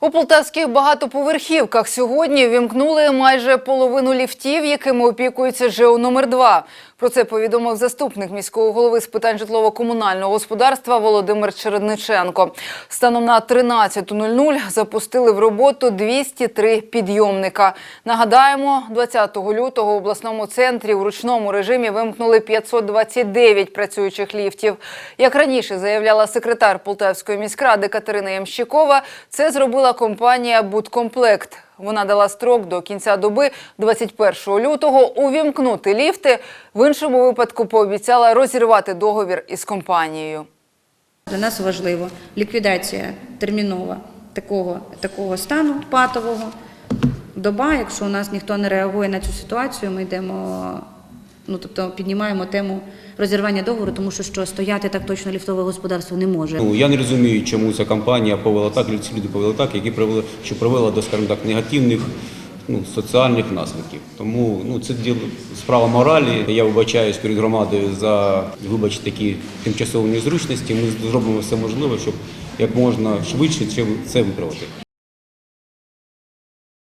У полтавських багатоповерхівках сьогодні вімкнули майже половину ліфтів, якими опікується ЖЕО номер 2 Про це повідомив заступник міського голови з питань житлово-комунального господарства Володимир Чередниченко. Станом на 13.00 запустили в роботу 203 підйомника. Нагадаємо, 20 лютого в обласному центрі у ручному режимі вимкнули 529 працюючих ліфтів. Як раніше заявляла секретар Полтавської міськради Катерина Ямщикова, це зробила компанія «Будкомплект». Вона дала строк до кінця доби 21 лютого увімкнути ліфти. В іншому випадку пообіцяла розірвати договір із компанією. Для нас важливо ліквідація термінова такого, такого стану патового. Доба, якщо у нас ніхто не реагує на цю ситуацію, ми йдемо, ну тобто піднімаємо тему розірвання договору, тому що, що стояти так точно ліфтове господарство не може. Ну я не розумію, чому ця компанія повела так, люди повели так, які привели, що привела до, скажімо так, негативних ну, соціальних наслідків. Тому ну це діло справа моралі. Я вибачаюсь перед громадою за вибачте такі тимчасові незручності. Ми зробимо все можливе, щоб як можна швидше це виправити.